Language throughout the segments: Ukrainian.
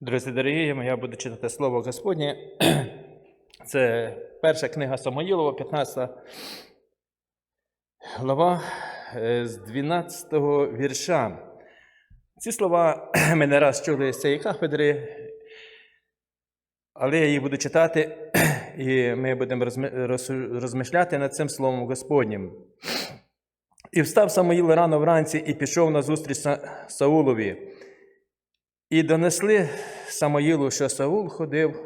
Друзі дорогі, я буду читати Слово Господнє. Це перша книга Самоїлова, 15 глава е, з 12 вірша. Ці слова ми не раз чули з цієї кафедри, але я їх буду читати, і ми будемо розми- розмишляти над цим Словом Господнім. І встав Самоїл рано вранці і пішов на зустріч Саулові. І донесли Самоїлу, що Саул ходив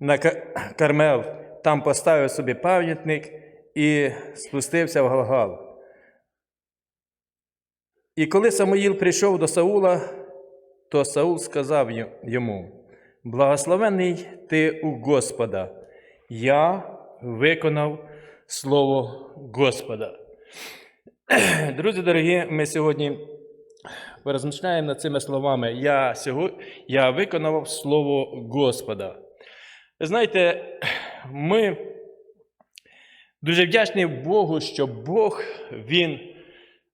на Ка- Кармел, там поставив собі пам'ятник і спустився в Галгал. І коли Самоїл прийшов до Саула, то Саул сказав йому: Благословений ти у Господа, я виконав слово Господа. Друзі дорогі, ми сьогодні порозмишляємо над цими словами. Я, сьогодні, я виконав слово Господа. Знаєте, ми дуже вдячні Богу, що Бог Він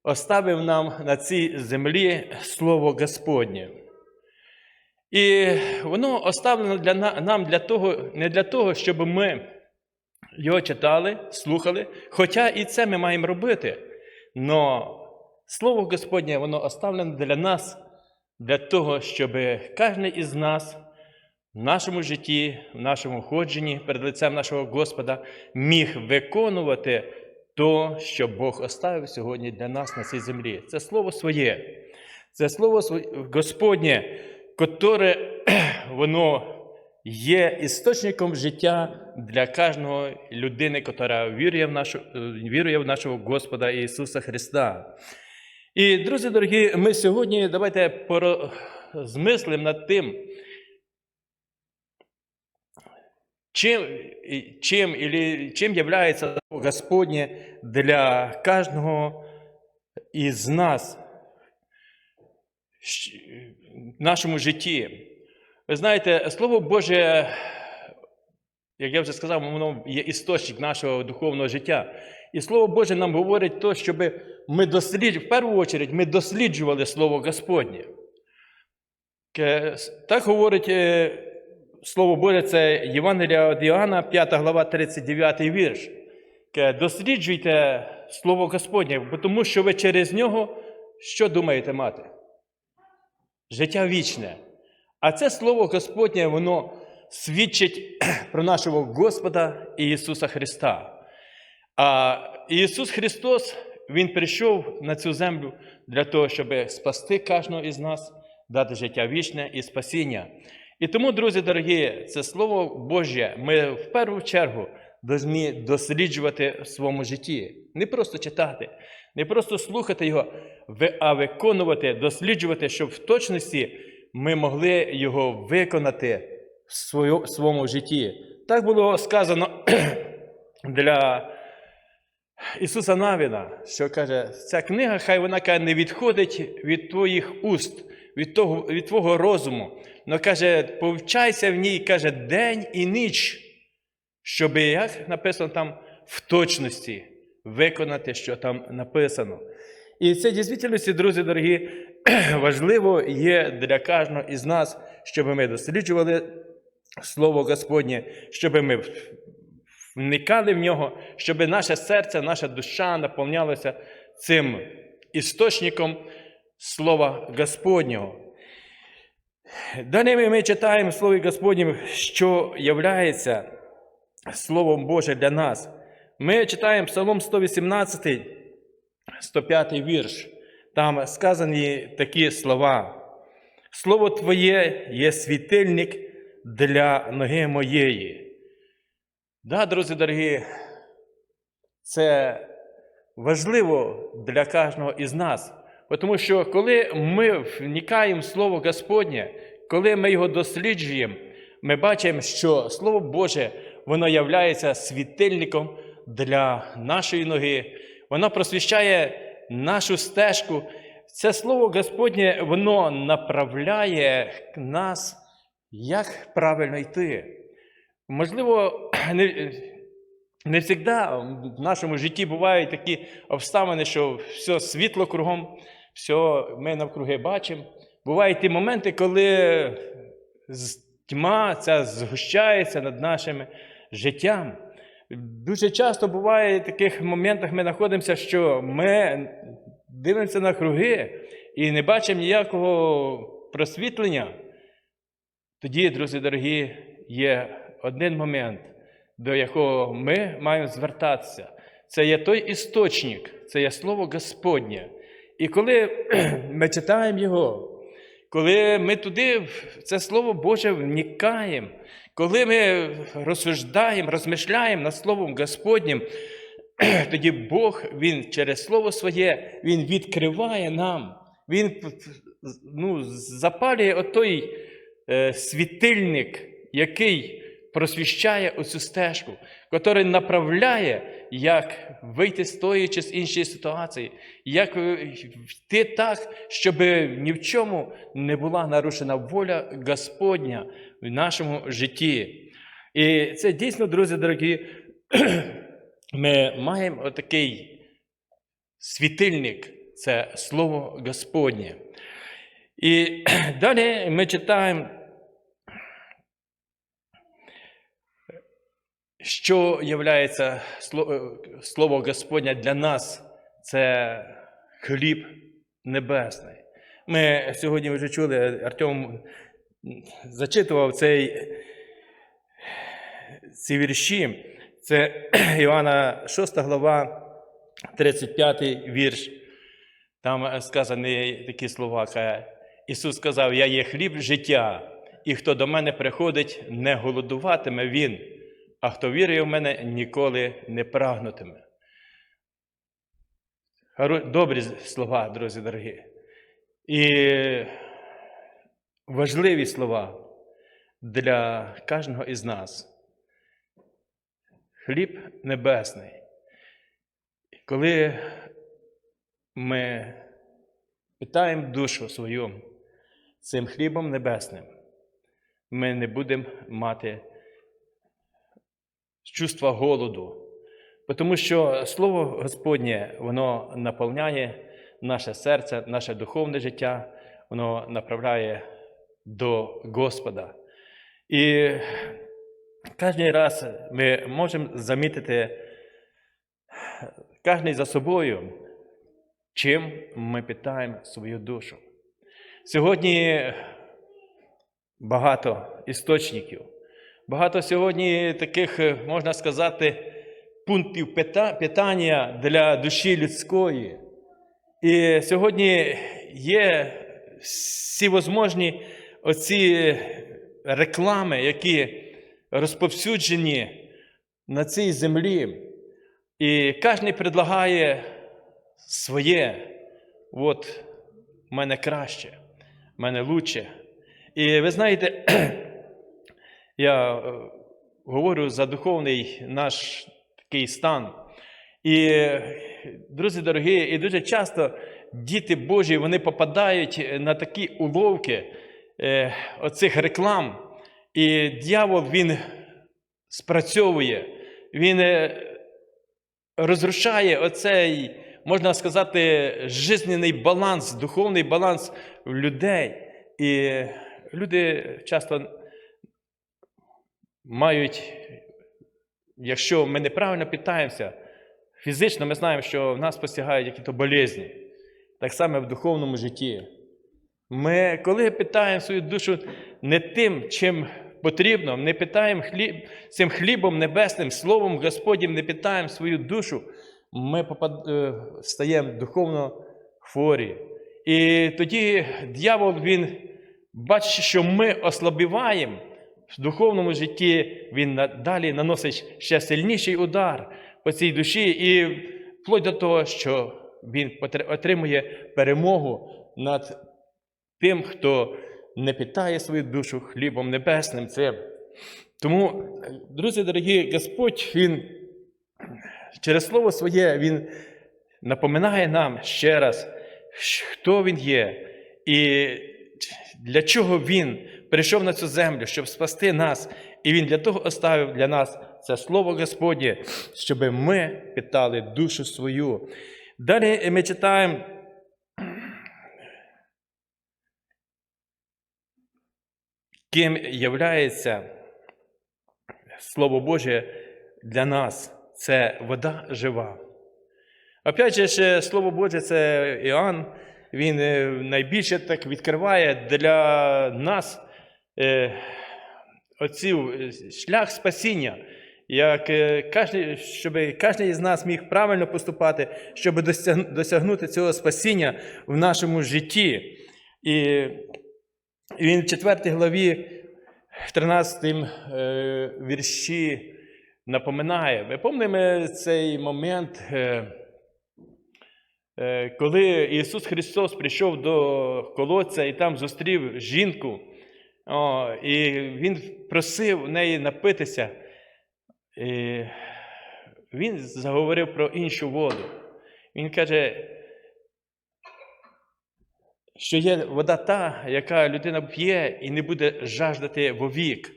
оставив нам на цій землі Слово Господнє. І воно оставлено для нам для того, не для того, щоб ми його читали, слухали, хоча і це ми маємо робити. Но Слово Господнє, воно оставлено для нас, для того, щоб кожен із нас в нашому житті, в нашому ходженні перед лицем нашого Господа міг виконувати то, що Бог оставив сьогодні для нас на цій землі. Це слово своє, це слово Господнє, котре воно є істочником життя для кожного людини, яка вірує в, нашу, е, вірує в нашого Господа Ісуса Христа. І, друзі дорогі, ми сьогодні давайте порозмислимо над тим, чим, чим, ілі, чим являється Господнє для кожного із нас в нашому житті. Ви знаєте, Слово Боже, як я вже сказав, воно є істочник нашого духовного життя. І Слово Боже нам говорить то, щоб ми досліджували, в першу чергу, ми досліджували Слово Господнє. Так говорить е, Слово Боже, це Євангелія від Іоанна, 5 глава, 39 вірш. Досліджуйте Слово Господнє, тому що ви через нього що думаєте мати? Життя вічне. А це Слово Господнє, воно свідчить про нашого Господа Ісуса Христа. А Ісус Христос, Він прийшов на цю землю для того, щоб спасти кожного із нас, дати життя вічне і спасіння. І тому, друзі дорогі, це Слово Боже ми в першу чергу повинні досліджувати в своєму житті. Не просто читати, не просто слухати його, а виконувати, досліджувати, щоб в точності ми могли його виконати в своєму житті. Так було сказано для Ісуса Навіна, що каже, ця книга, хай вона каже, не відходить від твоїх уст, від, того, від твого розуму. Но каже, повчайся в ній, каже, день і ніч, щоб, як написано там, в точності виконати, що там написано. І це дійсно, друзі дорогі, важливо є для кожного із нас, щоб ми досліджували Слово Господнє, щоб ми вникали в нього, щоб наше серце, наша душа наповнялася цим істочником Слова Господнього. Далі ми- читаємо в Слові Господнім, що являється Словом Боже для нас. Ми читаємо Псалом 118, 105 вірш. Там сказані такі слова. Слово Твоє є світильник для ноги моєї. Да, друзі дорогі, це важливо для кожного із нас. Тому що коли ми вникаємо в Слово Господнє, коли ми його досліджуємо, ми бачимо, що Слово Боже, воно являється світильником для нашої ноги, воно просвіщає нашу стежку. Це Слово Господнє, воно направляє нас, як правильно йти. Можливо, не, не завжди в нашому житті бувають такі обставини, що все світло кругом, все ми навкруги бачимо. Бувають ті моменти, коли тьма ця згущається над нашим життям. Дуже часто буває в таких моментах ми знаходимося, що ми дивимося на круги і не бачимо ніякого просвітлення. Тоді, друзі дорогі, є один момент, до якого ми маємо звертатися. Це є той істочник, це є Слово Господнє. І коли ми читаємо його, коли ми туди, це Слово Боже, вникаємо, коли ми розсуждаємо, розмишляємо над Словом Господнім, тоді Бог Він через Слово Своє Він відкриває нам, Він ну, запалює отой е, світильник, який просвіщає оцю стежку, який направляє, як вийти з тої чи з іншої ситуації, як е, йти так, щоб ні в чому не була нарушена воля Господня в нашому житті. І це дійсно, друзі дорогі, ми маємо отакий світильник це Слово Господнє. І далі ми читаємо, що є Слово Господнє для нас це хліб небесний. Ми сьогодні вже чули, Артем зачитував цей, ці вірші. Це Іоанна 6 глава, 35 вірш. Там сказані такі слова. Ісус сказав: Я є хліб життя, і хто до мене приходить, не голодуватиме Він, а хто вірує в мене, ніколи не прагнутиме. Добрі слова, друзі дорогі. І важливі слова для кожного із нас. Хліб небесний. Коли ми питаємо душу свою цим хлібом небесним, ми не будемо мати чувства голоду, тому що Слово Господнє, воно наповняє наше серце, наше духовне життя, воно направляє до Господа. І кожен раз ми можемо замітити кожен за собою, чим ми питаємо свою душу. Сьогодні багато істочників, багато сьогодні таких, можна сказати, пунктів питання для душі людської. І сьогодні є всівозможні оці реклами, які розповсюджені на цій землі. І кожен предлагає своє. От в мене краще, в мене лучше. І ви знаєте, я е, говорю за духовний наш такий стан. І, друзі дорогі, і дуже часто діти Божі вони попадають на такі уловки е, оцих реклам. І дьявол він спрацьовує, він е, розрушає оцей, можна сказати, жизненний баланс, духовний баланс людей. І люди часто мають, якщо ми неправильно питаємося, фізично ми знаємо, що в нас постигають якісь болезні. Так само в духовному житті. Ми, коли питаємо свою душу не тим, чим потрібно, не питаємо хліб, цим хлібом небесним, словом Господнім, не питаємо свою душу, ми попад, е, стаємо духовно хворі. І тоді дьявол, він бачить, що ми ослабіваємо в духовному житті, він далі наносить ще сильніший удар по цій душі, і вплоть до того, що він отримує перемогу над тим, хто не питає свою душу хлібом небесним. Це... Тому, друзі дорогі, Господь, Він через Слово Своє Він напоминає нам ще раз, хто Він є і для чого Він прийшов на цю землю, щоб спасти нас, і Він для того оставив для нас це слово Господнє, щоб ми питали душу свою. Далі ми читаємо. Ким являється Слово Боже для нас це вода жива. Опять же, ще, Слово Боже, це Іоанн, він е, найбільше так відкриває для нас е, е, шлях спасіння, як е, кожен, щоб кожен із нас міг правильно поступати, щоб досягнути цього спасіння в нашому житті. І він в 4 главі, в 13 е, вірші напоминає. Ми пам'ятаємо цей момент, коли Ісус Христос прийшов до колодця і там зустрів жінку, о, і Він просив в неї напитися. І він заговорив про іншу воду. Він каже, що є вода та, яка людина п'є і не буде жаждати вовік.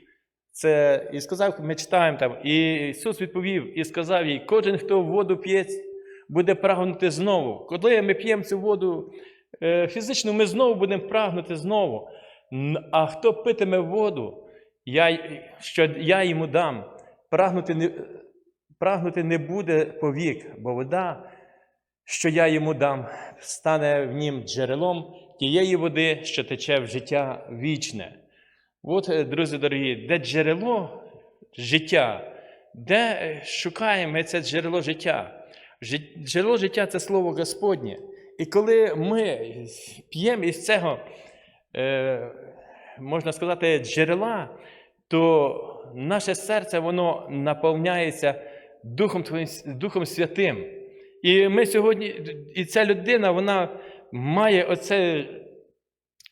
Це і сказав, ми читаємо там, і Ісус відповів і сказав їй: кожен, хто воду п'є, буде прагнути знову. Коли ми п'ємо цю воду е, фізично, ми знову будемо прагнути знову. А хто питиме воду, я, що я йому дам, прагнути не, прагнути не буде повік, бо вода, що я йому дам, стане в нім джерелом тієї води, що тече в життя вічне. От, е, друзі дорогі, де джерело життя, де е, шукаємо це джерело життя? Джерело життя це слово Господнє. І коли ми п'ємо із цього, можна сказати, джерела, то наше серце воно наповняється Духом, Твоїм, Духом Святим. І ми сьогодні, і ця людина, вона має оце,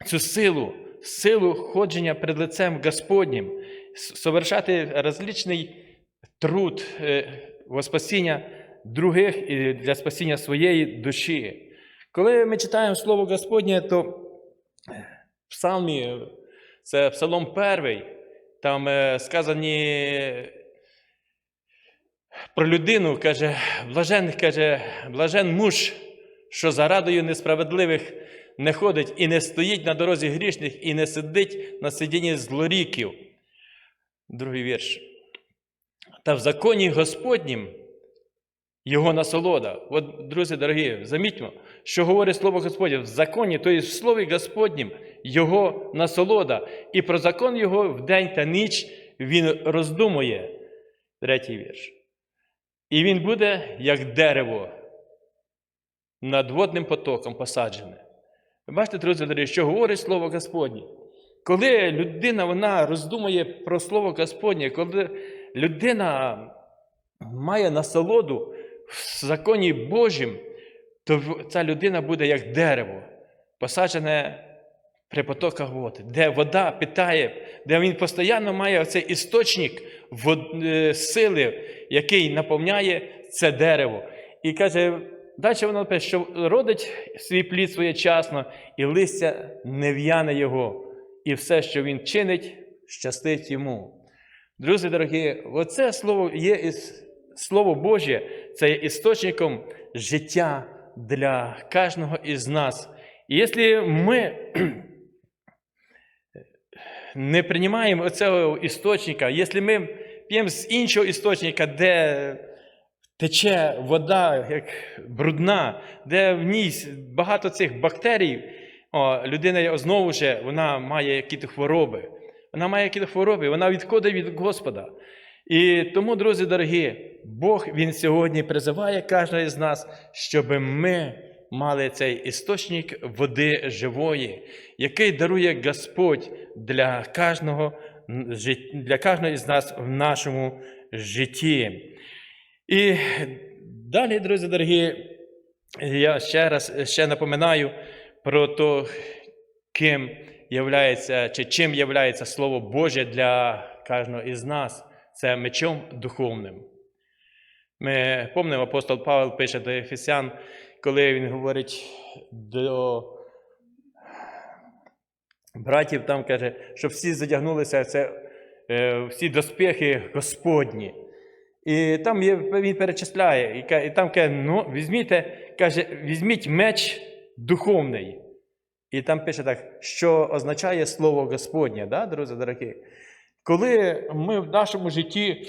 цю силу, силу ходження перед лицем Господнім, совершати розличний труд е, во спасіння других і для спасіння своєї душі. Коли ми читаємо Слово Господнє, то Псалмі, це Псалом перший, там е, сказані про людину, каже, блажен, каже, блажен муж, що за радою несправедливих не ходить і не стоїть на дорозі грішних, і не сидить на сидінні злоріків. Другий вірш. Та в законі Господнім його насолода. От, друзі дорогі, замітьмо, що говорить Слово Господнє в законі, то є в Слові Господнім його насолода. І про закон його вдень та ніч він роздумує. Третій вірш. І він буде, як дерево, над водним потоком посаджене. Бачите, друзі, дорогі, що говорить Слово Господнє? Коли людина вона роздумує про Слово Господнє, коли людина має насолоду в законі Божім, то ця людина буде як дерево, посаджене при потоках води, де вода питає, де він постійно має оцей істочник е, сили, який наповняє це дерево. І каже, далі воно пише, що родить свій плід своєчасно, і листя не в'яне його, і все, що він чинить, щастить йому. Друзі дорогі, оце слово є Слово Боже, це є істочником життя для кожного із нас. І якщо ми не приймаємо оцього істочника, якщо ми п'ємо з іншого істочника, де тече вода як брудна, де в ній багато цих бактерій, о, людина знову ж вона має якісь хвороби. Вона має якісь хвороби, вона відходить від Господа. І тому, друзі дорогі, Бог Він сьогодні призиває кожного з нас, щоб ми мали цей істочник води живої, який дарує Господь для кожного, для кожного із нас в нашому житті. І далі, друзі дорогі, я ще раз ще напоминаю про те, ким являється, чи чим являється Слово Боже для кожного із нас. Це мечом духовним. Ми пам'ятаємо, апостол Павел пише до Ефесян, коли він говорить до братів, там каже, щоб всі задягнулися це, е, всі доспехи Господні. І там є, він перечисляє, і, там каже, ну, візьміть, каже, візьміть меч духовний. І там пише так, що означає слово Господнє, да, друзі дорогі? Коли ми в нашому житті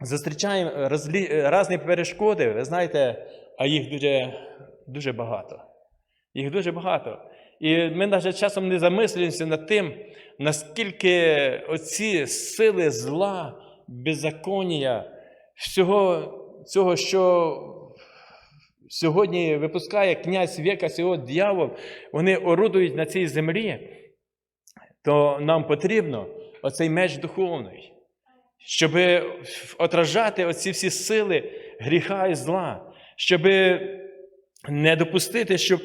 зустрічаємо розлі... різні перешкоди, ви знаєте, а їх дуже, дуже багато. Їх дуже багато. І ми навіть часом не замислюємося над тим, наскільки оці сили зла, беззаконня, всього цього, що сьогодні випускає князь віка, сього дьявол, вони орудують на цій землі, то нам потрібно оцей меч духовний, щоб отражати оці всі сили гріха і зла, щоб не допустити, щоб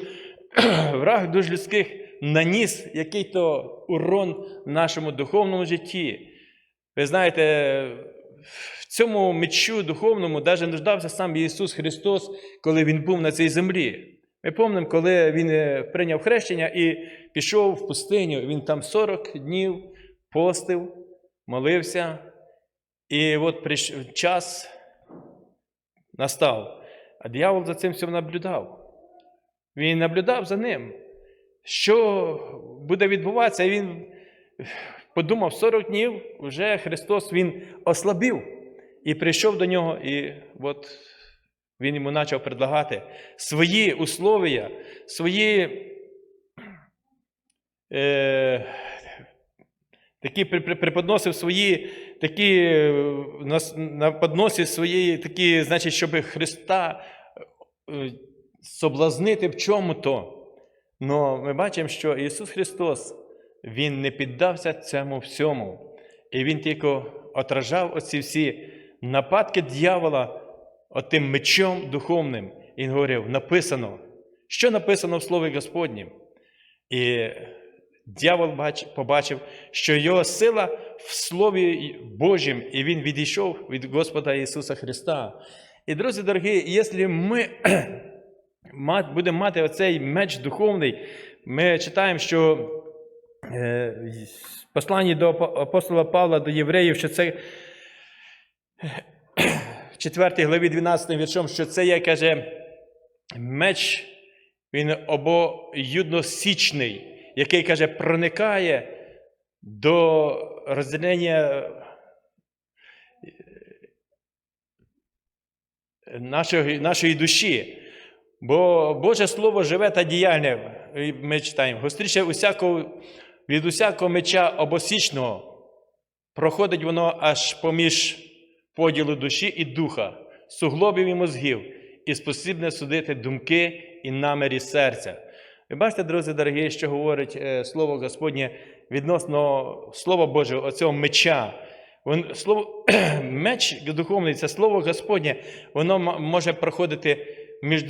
враг душ людських наніс який-то урон нашому духовному житті. Ви знаєте, в цьому мечу духовному навіть нуждався сам Ісус Христос, коли Він був на цій землі. Ми пам'ятаємо, коли Він е, прийняв хрещення і пішов в пустиню, Він там 40 днів постив, молився, і от час настав. А диявол за цим всім наблюдав. Він наблюдав за ним, що буде відбуватися. І він подумав, 40 днів вже Христос Він ослабів і прийшов до нього, і от він йому почав предлагати свої условия, свої е, такі преподносив свої такі е, на, на подносі своєї такі, значить, щоб Христа е, соблазнити в чому-то. Но ми бачимо, що Ісус Христос, Він не піддався цьому всьому. І Він тільки отражав оці всі нападки дьявола отим мечом духовним. Він говорив, написано, що написано в Слові Господнім. І дьявол побачив, що його сила в Слові Божім, і він відійшов від Господа Ісуса Христа. І, друзі дорогі, якщо ми будемо мати оцей меч духовний, ми читаємо, що е, в посланні до апостола Павла до євреїв, що це в 4 главі 12 віршом, що це є, каже, меч, він обоюдносічний, який, каже, проникає до розділення нашої, нашої душі. Бо Боже Слово живе та діяльне, ми читаємо, гостріше усякого, від усякого меча обосічного проходить воно аж поміж поділу душі і духа, суглобів і мозгів, і спосібне судити думки і намірі серця. Ви бачите, друзі дорогі, що говорить е, Слово Господнє відносно Слова Божого, оцього меча. Вон, слово, меч духовний, це Слово Господнє, воно може проходити між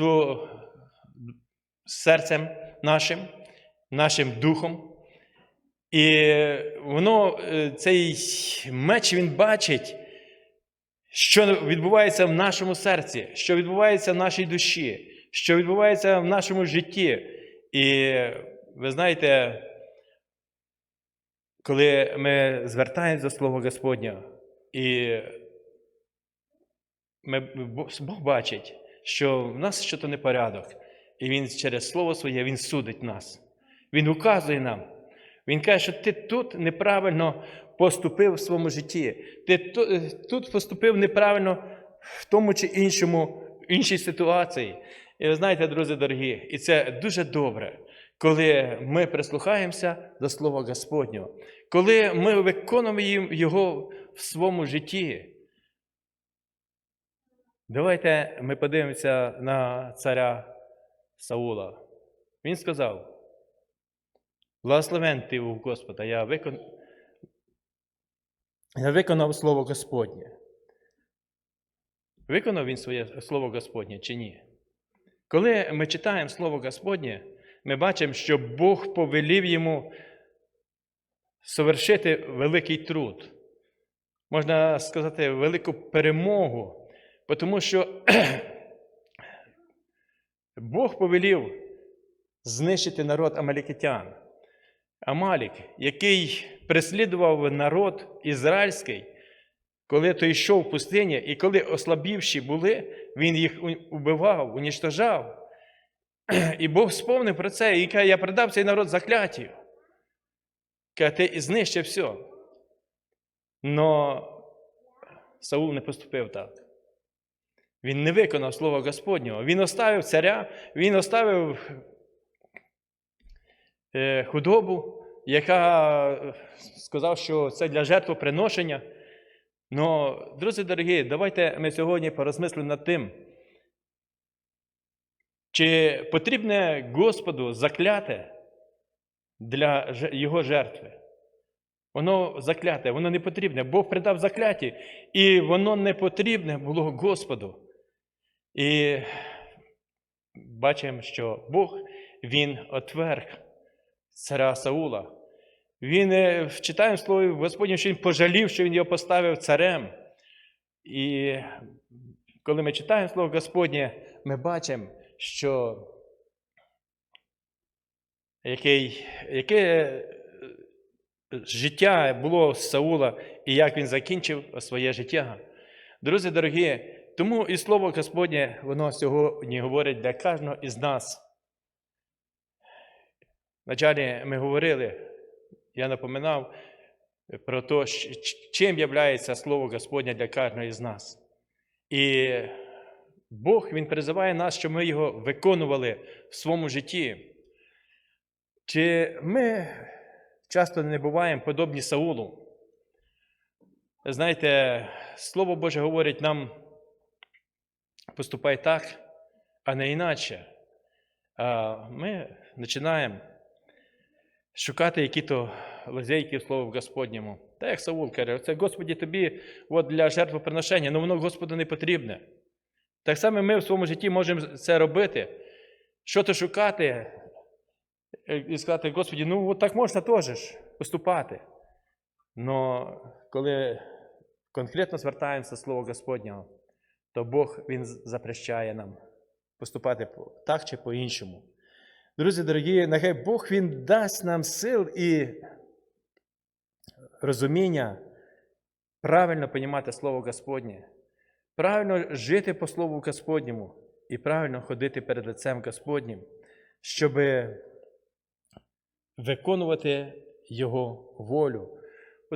серцем нашим, нашим духом. І воно, е, цей меч він бачить, що відбувається в нашому серці, що відбувається в нашій душі, що відбувається в нашому житті. І ви знаєте, коли ми звертаємося до Слова Господнього, і ми, Бог бачить, що в нас щось непорядок, і Він через Слово Своє Він судить нас. Він указує нам. Він каже, що ти тут неправильно поступив в своєму житті. Ти е, тут поступив неправильно в тому чи іншому, іншій ситуації. І ви знаєте, друзі дорогі, і це дуже добре, коли ми прислухаємося до Слова Господнього, коли ми виконуємо його в своєму житті. Давайте ми подивимося на царя Саула. Він сказав: Благословен ти у Господа, я, викон... я виконав Слово Господнє. Виконав він своє Слово Господнє чи ні? Коли ми читаємо Слово Господнє, ми бачимо, що Бог повелів йому совершити великий труд. Можна сказати, велику перемогу, тому що Бог повелів знищити народ амалікитян. Амалік, який переслідував народ ізраїльський, коли той йшов в пустині, і коли ослабівші були, він їх убивав, уніштожав. І Бог сповнив про це, і каже, я продав цей народ закляттю. Каже, ти знищив все. Но Саул не поступив так. Він не виконав слово Господнього. Він оставив царя, він оставив е, худобу, яка е, сказав, що це для жертвоприношення. Но, друзі дорогі, давайте ми сьогодні порозмислимо над тим, чи потрібне Господу закляте для його жертви. Воно закляте, воно не потрібне. Бог придав закляті, і воно не потрібне було Господу. І бачимо, що Бог він отверг царя Саула. Він е, читаємо слово Господнє, що він пожалів, що він його поставив царем. І коли ми читаємо слово Господнє, ми бачимо, що який, яке е, життя було Саула і як він закінчив своє життя. Друзі дорогі, тому і слово Господнє, воно сьогодні говорить для кожного із нас. Вначалі ми говорили, я напоминав про те, чим є Слово Господнє для кожного із нас. І Бог Він призиває нас, щоб ми його виконували в своєму житті. Чи ми часто не буваємо подобні Саулу? Знаєте, Слово Боже говорить нам, поступай так, а не іначе. А ми починаємо шукати які-то лазейки в Слові Господньому. Та як Саул каже, це Господі тобі от для жертвоприношення, але воно Господу не потрібне. Так само ми в своєму житті можемо це робити. Що то шукати е, і сказати, Господі, ну от так можна теж поступати. Но коли конкретно звертаємося до Слова Господнього, то Бог Він запрещає нам поступати так чи по-іншому. Друзі дорогі, нехай Бог Він дасть нам сил і розуміння правильно понімати Слово Господнє, правильно жити по Слову Господньому і правильно ходити перед лицем Господнім, щоб виконувати Його волю.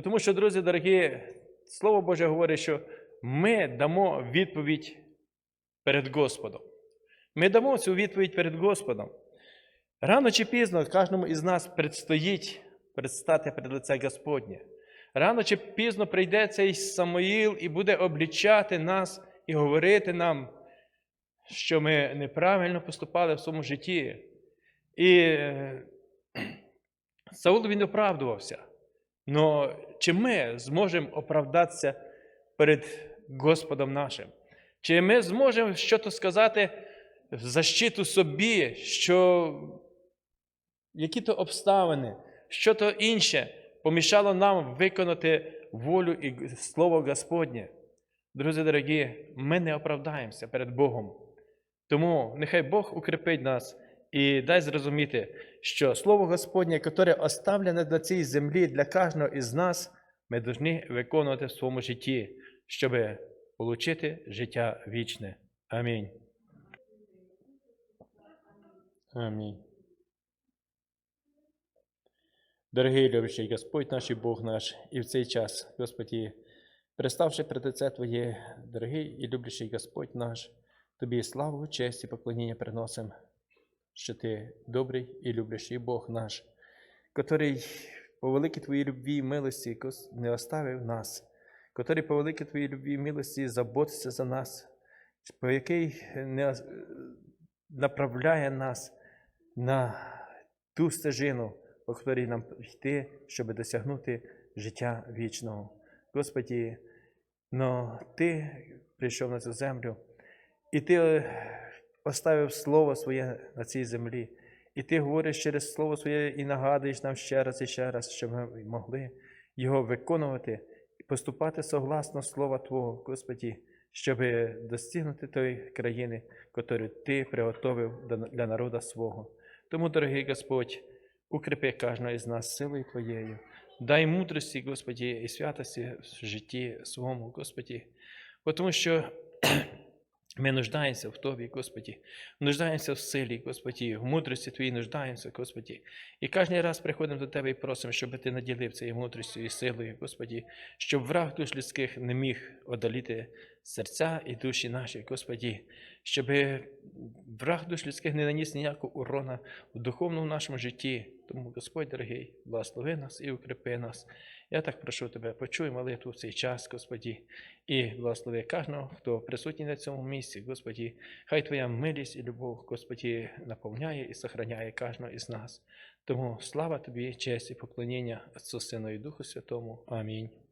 Тому що, друзі дорогі, Слово Боже говорить, що ми дамо відповідь перед Господом. Ми дамо цю відповідь перед Господом. Рано чи пізно кожному із нас предстоїть предстати перед лице Господнє. Рано чи пізно прийде цей Самоїл і буде облічати нас і говорити нам, що ми неправильно поступали в своєму житті. І е, Саул він оправдувався. Но чи ми зможемо оправдатися перед Господом нашим? Чи ми зможемо щось сказати в защиту собі, що які-то обставини, що то інше помішало нам виконати волю і Слово Господнє? Друзі дорогі, ми не оправдаємося перед Богом. Тому нехай Бог укріпить нас і дасть зрозуміти, що Слово Господнє, яке оставлене на цій землі для кожного із нас, ми повинні виконувати в своєму житті, щоб отримати життя вічне. Амінь. Амінь. Дорогий любящий Господь наш і Бог наш, і в цей час, Господі, приставши пред Лице Твоє, дорогий і люблячий Господь наш, Тобі славу, честь і поклоніння приносимо, що Ти добрий і люблячий Бог наш, котрий по великій Твоїй любві і милості не оставив нас, котрий по великій Твоїй любві і милості заботиться за нас, по який не направляє нас на ту стежину, по якій нам йти, щоб досягнути життя вічного. Господі, но Ти прийшов на цю землю, і Ти поставив Слово Своє на цій землі. І Ти говориш через Слово Своє і нагадуєш нам ще раз і ще раз, щоб ми могли його виконувати і поступати согласно Слова Твого, Господі, щоб достигнути тої країни, яку Ти приготовив для народу свого. Тому, дорогий Господь, укріпи кожного із нас силою Твоєю. Дай мудрості, Господі, і святості в житті своєму, Господі. Тому що Ми нуждаємося в Тобі, Господі, нуждаємося в силі, Господі, в мудрості Твоїй нуждаємося, Господі. І кожен раз приходимо до Тебе і просимо, щоб Ти наділив цією мудрістю і силою, Господі, щоб враг душ людських не міг одоліти серця і душі наші, Господі, щоб враг душ людських не наніс ніякого урона в духовному нашому житті. Тому, Господь дорогий, благослови нас і укрепи нас. Я так прошу Тебе, почуй молитву в цей час, Господі, і благослови кожного, хто присутній на цьому місці, Господі. Хай Твоя милість і любов, Господі, наповняє і сохраняє кожного із нас. Тому слава Тобі, честь і поклоніння Отцу, Сину і Духу Святому. Амінь.